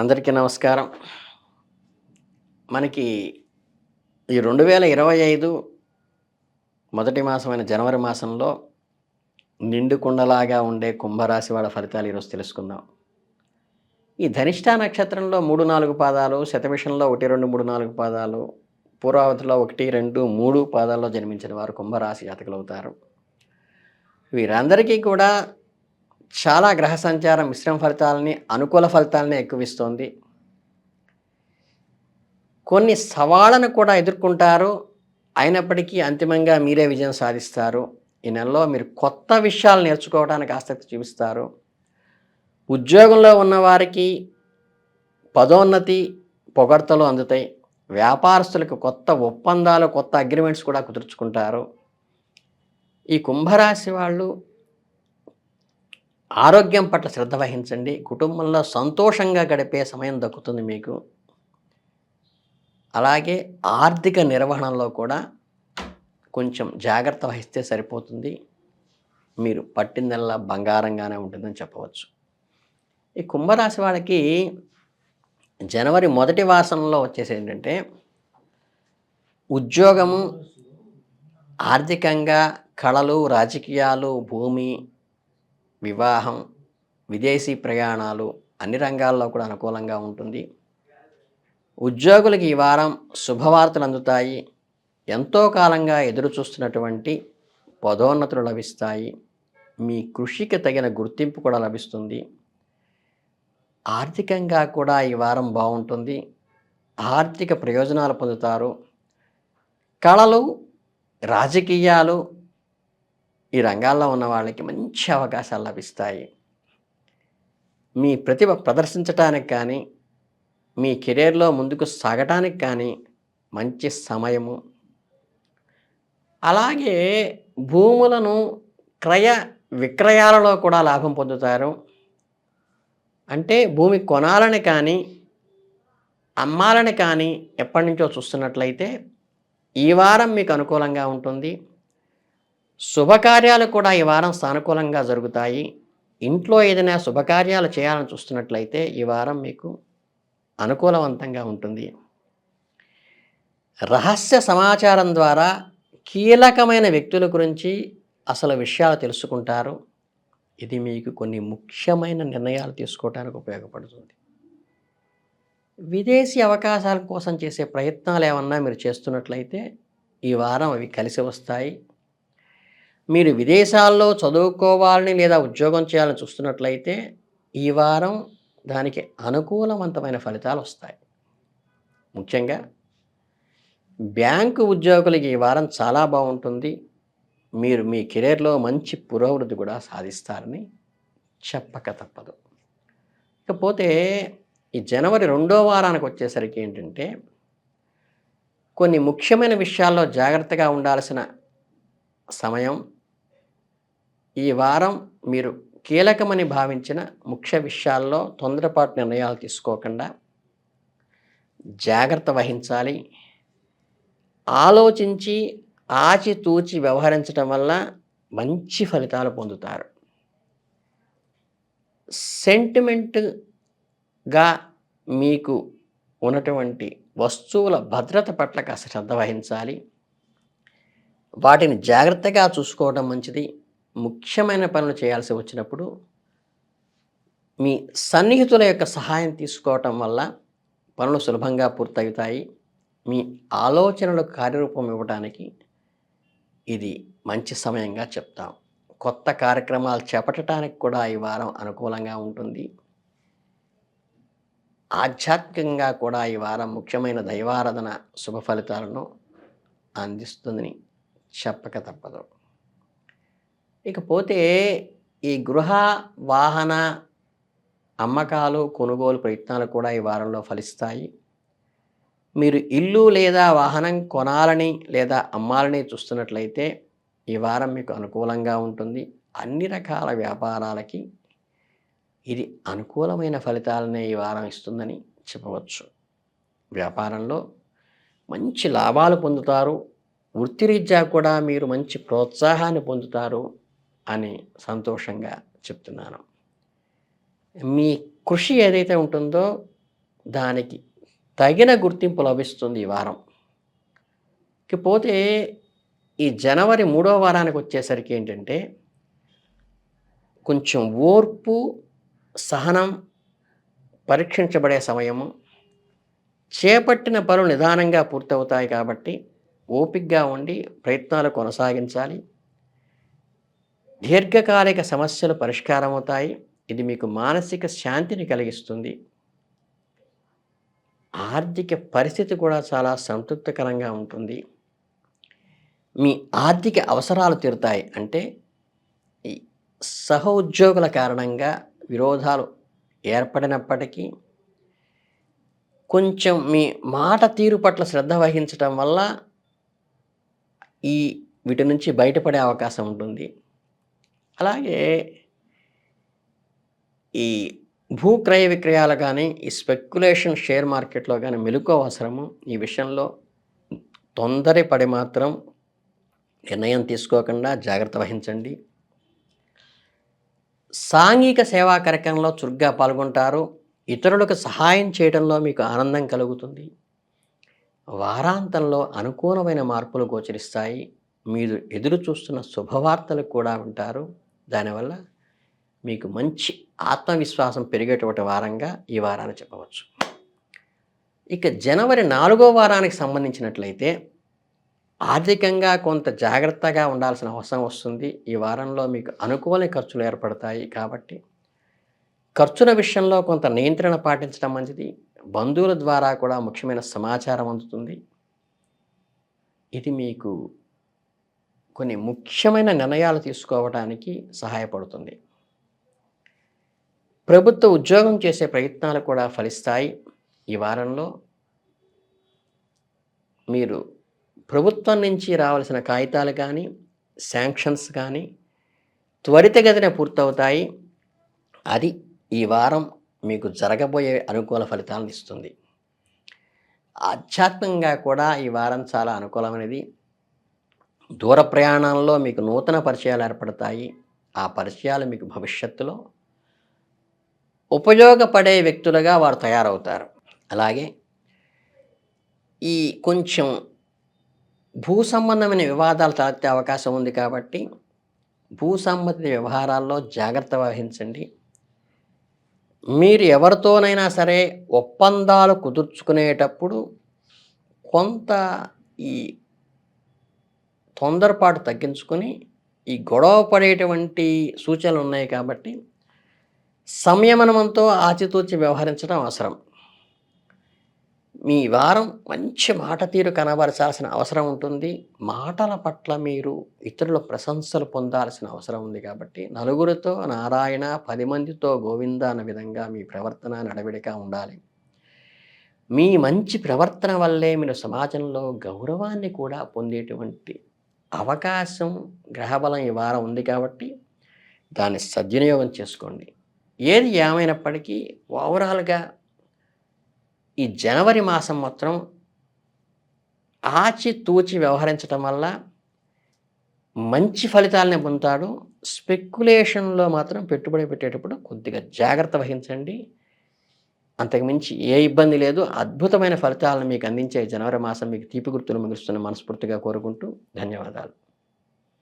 అందరికీ నమస్కారం. మనకి ఈ రెండు వేల ఇరవై ఐదు మొదటి మాసమైన జనవరి మాసంలో నిండుకుండలాగా ఉండే కుంభరాశి వాళ్ళ ఫలితాలు ఈరోజు తెలుసుకుందాం. ఈ ధనిష్ట నక్షత్రంలో మూడు నాలుగు పాదాలు శతమిషంలో ఒకటి రెండు మూడు నాలుగు పాదాలు పూర్వావతిలో ఒకటి రెండు మూడు పాదాల్లో జన్మించిన వారు కుంభరాశి జాతకులు అవుతారు వీరందరికీ కూడా చాలా గ్రహ సంచారం మిశ్రమ ఫలితాలని అనుకూల ఫలితాలని ఎక్కువిస్తుంది. కొన్ని సవాళ్ళను కూడా ఎదుర్కొంటారు. అయినప్పటికీ అంతిమంగా మీరే విజయం సాధిస్తారు. ఈ నెలలో మీరు కొత్త విషయాలు నేర్చుకోవడానికి ఆసక్తి చూపిస్తారు. ఉద్యోగంలో ఉన్నవారికి పదోన్నతి పొగడ్తలు అందుతాయి. వ్యాపారస్తులకు కొత్త ఒప్పందాలు కొత్త అగ్రిమెంట్స్ కూడా కుదుర్చుకుంటారు. ఈ కుంభరాశి వాళ్ళు ఆరోగ్యం పట్ల శ్రద్ధ వహించండి. కుటుంబంలో సంతోషంగా గడిపే సమయం దక్కుతుంది మీకు. అలాగే ఆర్థిక నిర్వహణలో కూడా కొంచెం జాగ్రత్త వహిస్తే సరిపోతుంది. మీరు పట్టిందల్లా బంగారంగానే ఉంటుందని చెప్పవచ్చు. ఈ కుంభరాశి వాళ్ళకి జనవరి మొదటి వాసనలో వచ్చేసి ఏంటంటే ఉద్యోగము ఆర్థికంగా కళలు రాజకీయాలు భూమి వివాహం విదేశీ ప్రయాణాలు అన్ని రంగాల్లో కూడా అనుకూలంగా ఉంటుంది. ఉద్యోగులకి ఈ వారం శుభవార్తలు అందుతాయి. ఎంతో కాలంగా ఎదురు చూస్తున్నటువంటి పదోన్నతులు లభిస్తాయి. మీ కృషికి తగిన గుర్తింపు కూడా లభిస్తుంది. ఆర్థికంగా కూడా ఈ వారం బాగుంటుంది. ఆర్థిక ప్రయోజనాలు పొందుతారు. కళలు రాజకీయాలు ఈ రంగాల్లో ఉన్న వాళ్ళకి మంచి అవకాశాలు లభిస్తాయి. మీ ప్రతిభ ప్రదర్శించటానికి కానీ మీ కెరీర్లో ముందుకు సాగటానికి కానీ మంచి సమయము. అలాగే భూములను క్రయ విక్రయాలలో కూడా లాభం పొందుతారు. అంటే భూమి కొనాలని కానీ అమ్మాలని కానీ ఎప్పటి నుంచో చూస్తున్నట్లయితే ఈ వారం మీకు అనుకూలంగా ఉంటుంది. శుభకార్యాలు కూడా ఈ వారం సానుకూలంగా జరుగుతాయి. ఇంట్లో ఏదైనా శుభకార్యాలు చేయాలని చూస్తున్నట్లయితే ఈ వారం మీకు అనుకూలవంతంగా ఉంటుంది. రహస్య సమాచారం ద్వారా కీలకమైన వ్యక్తుల గురించి అసలు విషయాలు తెలుసుకుంటారు. ఇది మీకు కొన్ని ముఖ్యమైన నిర్ణయాలు తీసుకోవడానికి ఉపయోగపడుతుంది. విదేశీ అవకాశాల కోసం చేసే ప్రయత్నాలు ఏమన్నా మీరు చేస్తున్నట్లయితే ఈ వారం అవి కలిసి వస్తాయి. మీరు విదేశాల్లో చదువుకోవాలని లేదా ఉద్యోగం చేయాలని చూస్తున్నట్లయితే ఈ వారం దానికి అనుకూలవంతమైన ఫలితాలు వస్తాయి. ముఖ్యంగా బ్యాంకు ఉద్యోగులకి ఈ వారం చాలా బాగుంటుంది. మీరు మీ కెరీర్లో మంచి పురోభివృద్ధి కూడా సాధిస్తారని చెప్పక తప్పదు. ఇకపోతే ఈ జనవరి రెండో వారానికి వచ్చేసరికి ఏంటంటే కొన్ని ముఖ్యమైన విషయాల్లో జాగ్రత్తగా ఉండాల్సిన సమయం ఈ వారం మీరు కీలకమని భావించిన ముఖ్య విషయాల్లో తొందరపాటు నిర్ణయాలు తీసుకోకుండా జాగ్రత్త వహించాలి. ఆలోచించి ఆచితూచి వ్యవహరించడం వల్ల మంచి ఫలితాలు పొందుతారు. సెంటిమెంట్గా మీకు ఉన్నటువంటి వస్తువుల భద్రత పట్ల కాస్త శ్రద్ధ వహించాలి. వాటిని జాగ్రత్తగా చూసుకోవడం మంచిది. ముఖ్యమైన పనులు చేయాల్సి వచ్చినప్పుడు మీ సన్నిహితుల యొక్క సహాయం తీసుకోవటం వల్ల పనులు సులభంగా పూర్తవుతాయి. మీ ఆలోచనలకు కార్యరూపం ఇవ్వడానికి ఇది మంచి సమయంగా చెప్తాం. కొత్త కార్యక్రమాలు చేపట్టడానికి కూడా ఈ వారం అనుకూలంగా ఉంటుంది. ఆధ్యాత్మికంగా కూడా ఈ వారం ముఖ్యమైన దైవారాధన శుభ ఫలితాలను అందిస్తుందని చెప్పక తప్పదు. ఇకపోతే ఈ గృహ వాహన అమ్మకాలు కొనుగోలు ప్రయత్నాలు కూడా ఈ వారంలో ఫలిస్తాయి. మీరు ఇల్లు లేదా వాహనం కొనాలని లేదా అమ్మాలని చూస్తున్నట్లయితే ఈ వారం మీకు అనుకూలంగా ఉంటుంది. అన్ని రకాల వ్యాపారాలకి ఇది అనుకూలమైన ఫలితాలనే ఈ వారం ఇస్తుందని చెప్పవచ్చు. వ్యాపారంలో మంచి లాభాలు పొందుతారు. వృత్తిరీత్యా కూడా మీరు మంచి ప్రోత్సాహాన్ని పొందుతారు. అని సంతోషంగా చెప్తున్నాను. మీ కృషి ఏదైతే ఉంటుందో దానికి తగిన గుర్తింపు లభిస్తుంది ఈ వారం. ఇకపోతే ఈ జనవరి మూడో వారానికి వచ్చేసరికి ఏంటంటే కొంచెం ఓర్పు సహనం పరీక్షించబడే సమయము చేపట్టిన పనులు నిదానంగా పూర్తవుతాయి కాబట్టి ఓపికగా ఉండి ప్రయత్నాలు కొనసాగించాలి. దీర్ఘకాలిక సమస్యలు పరిష్కారం అవుతాయి ఇది మీకు మానసిక శాంతిని కలిగిస్తుంది. ఆర్థిక పరిస్థితి కూడా చాలా సంతృప్తికరంగా ఉంటుంది. మీ ఆర్థిక అవసరాలు తీరుతాయి. అంటే ఈ సహ ఉద్యోగుల కారణంగా విరోధాలు ఏర్పడినప్పటికీ కొంచెం మీ మాట తీరు పట్ల శ్రద్ధ వహించటం వల్ల ఈ వీటి నుంచి బయటపడే అవకాశం ఉంటుంది. అలాగే ఈ భూ క్రయ విక్రయాలు కానీ ఈ స్పెక్యులేషన్ షేర్ మార్కెట్లో కానీ మెలకు అవసరము. ఈ విషయంలో తొందరపడి మాత్రం నిర్ణయం తీసుకోకుండా జాగ్రత్త వహించండి. సాంఘిక సేవా కార్యక్రమంలో చురుగ్గా పాల్గొంటారు. ఇతరులకు సహాయం చేయడంలో మీకు ఆనందం కలుగుతుంది. వారాంతంలో అనుకూలమైన మార్పులు గోచరిస్తాయి. మీరు ఎదురు చూస్తున్న శుభవార్తలు కూడా ఉంటారు దానివల్ల మీకు మంచి ఆత్మవిశ్వాసం పెరిగేటువంటి వారంగా ఈ వారాన్ని చెప్పవచ్చు. ఇక జనవరి నాలుగో వారానికి సంబంధించినట్లయితే ఆర్థికంగా కొంత జాగ్రత్తగా ఉండాల్సిన అవసరం వస్తుంది. ఈ వారంలో మీకు అనుకూల ఖర్చులు ఏర్పడతాయి కాబట్టి ఖర్చుల విషయంలో కొంత నియంత్రణ పాటించడం మంచిది. బంధువుల ద్వారా కూడా ముఖ్యమైన సమాచారం అందుతుంది. ఇది మీకు కొన్ని ముఖ్యమైన నిర్ణయాలు తీసుకోవడానికి సహాయపడుతుంది. ప్రభుత్వ ఉద్యోగం చేసే ప్రయత్నాలు కూడా ఫలిస్తాయి. ఈ వారంలో మీరు ప్రభుత్వం నుంచి రావాల్సిన కాగితాలు కానీ శాంక్షన్స్ కానీ త్వరితగతిన పూర్తవుతాయి. అది ఈ వారం మీకు జరగబోయే అనుకూల ఫలితాలను ఇస్తుంది. ఆధ్యాత్మికంగా కూడా ఈ వారం చాలా అనుకూలమైనది. దూర ప్రయాణాల్లో మీకు నూతన పరిచయాలు ఏర్పడతాయి. ఆ పరిచయాలు మీకు భవిష్యత్తులో ఉపయోగపడే వ్యక్తులుగా వారు తయారవుతారు. అలాగే ఈ కొంచెం భూ సంబంధమైన వివాదాలు తలెత్తే అవకాశం ఉంది కాబట్టి భూ సంబంధిత వ్యవహారాల్లో జాగ్రత్త వహించండి. మీరు ఎవరితోనైనా సరే ఒప్పందాలు కుదుర్చుకునేటప్పుడు కొంత ఈ తొందరపాటు తగ్గించుకొని ఈ గొడవ పడేటువంటి సూచనలు ఉన్నాయి కాబట్టి సంయమనంతో ఆచితూచి వ్యవహరించడం అవసరం. మీ వారం మంచి మాట తీరు కనబరచాల్సిన అవసరం ఉంటుంది. మాటల పట్ల మీరు ఇతరుల ప్రశంసలు పొందాల్సిన అవసరం ఉంది కాబట్టి నలుగురితో నారాయణ పది మందితో గోవింద అన్న విధంగా మీ ప్రవర్తన నడవడిక ఉండాలి. మీ మంచి ప్రవర్తన వల్లే మీరు సమాజంలో గౌరవాన్ని కూడా పొందేటువంటి అవకాశం గ్రహబలం ఈ వారం ఉంది కాబట్టి దాన్ని సద్వినియోగం చేసుకోండి. ఏది ఏమైనప్పటికీ ఓవరాల్గా ఈ జనవరి మాసం మాత్రం ఆచితూచి వ్యవహరించడం వల్ల మంచి ఫలితాలని పొందుతాడు. స్పెక్యులేషన్లో మాత్రం పెట్టుబడి పెట్టేటప్పుడు కొద్దిగా జాగ్రత్త వహించండి. అంతకుమించి ఏ ఇబ్బంది లేదు. అద్భుతమైన ఫలితాలను మీకు అందించే జనవరి మాసం మీకు తీపి గుర్తులు మిగులుస్తున్న మనస్ఫూర్తిగా కోరుకుంటూ ధన్యవాదాలు.